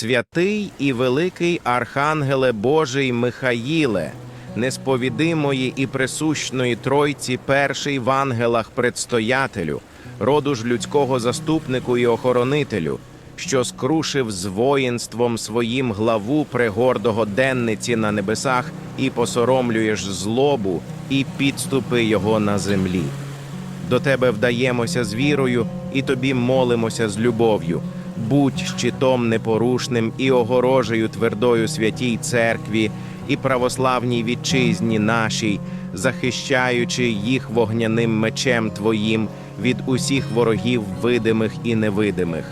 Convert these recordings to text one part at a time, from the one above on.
Святий і великий Архангеле Божий Михаїле, несповідимої і присущної Тройці, перший в ангелах предстоятелю, роду ж людського заступнику і охоронителю, що скрушив з воїнством своїм главу пригордого денниці на небесах і посоромлюєш злобу і підступи його на землі. До тебе вдаємося з вірою і тобі молимося з любов'ю. Будь щитом непорушним і огорожею твердою святій церкві і православній вітчизні нашій, захищаючи їх вогняним мечем Твоїм від усіх ворогів видимих і невидимих.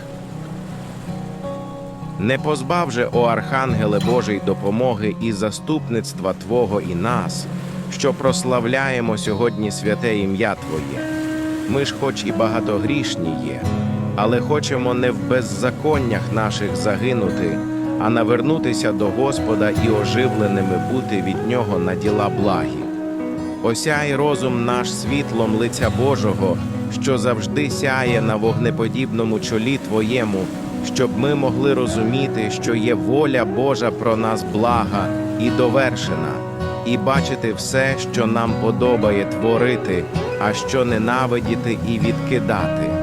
Не позбав же, о Архангеле Божий, допомоги і заступництва Твого і нас, що прославляємо сьогодні святе ім'я Твоє. Ми ж, хоч і багатогрішні є, але хочемо не в беззаконнях наших загинути, а навернутися до Господа і оживленими бути від Нього на діла благі. Осяй розум наш світлом лиця Божого, що завжди сяє на вогнеподібному чолі Твоєму, щоб ми могли розуміти, що є воля Божа про нас блага і довершена, і бачити все, що нам подобає творити, а що ненавидіти і відкидати.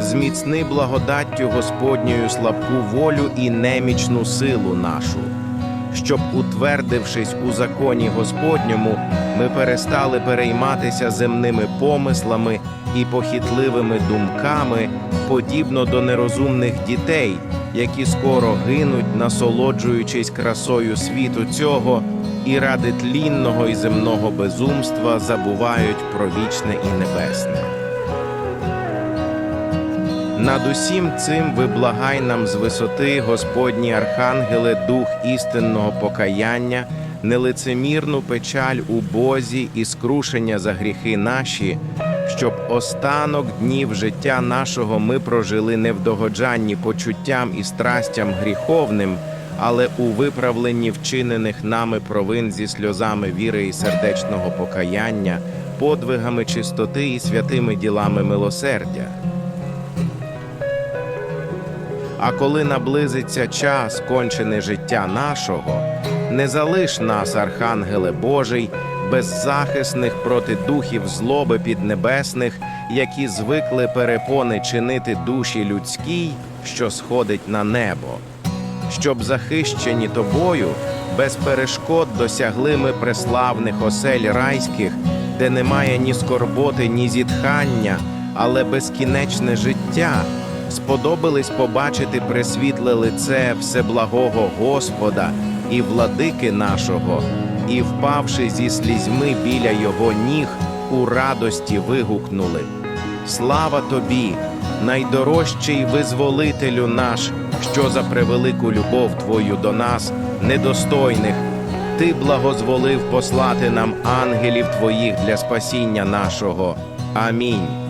Зміцни благодаттю Господньою слабку волю і немічну силу нашу, щоб, утвердившись у законі Господньому, ми перестали перейматися земними помислами і похитливими думками, подібно до нерозумних дітей, які скоро гинуть, насолоджуючись красою світу цього, і ради тлінного і земного безумства забувають про вічне і небесне. Над усім цим виблагай нам з висоти, Господні архангеле, дух істинного покаяння, нелицемірну печаль у Бозі і скрушення за гріхи наші, щоб останок днів життя нашого ми прожили не в догоджанні почуттям і страстям гріховним, але у виправленні вчинених нами провин зі сльозами віри і сердечного покаяння, подвигами чистоти і святими ділами милосердя. А коли наблизиться час кончене життя нашого, не залиш нас, Архангеле Божий, беззахисних проти духів злоби піднебесних, які звикли перепони чинити душі людській, що сходить на небо, щоб захищені тобою, без перешкод досягли ми преславних осель райських, де немає ні скорботи, ні зітхання, але безкінечне життя сподобались побачити пресвітле лице Всеблагого Господа і владики нашого, і, впавши зі слізьми біля його ніг, у радості вигукнули: Слава тобі, найдорожчий визволителю наш, що за превелику любов твою до нас, недостойних, ти благозволив послати нам ангелів твоїх для спасіння нашого. Амінь.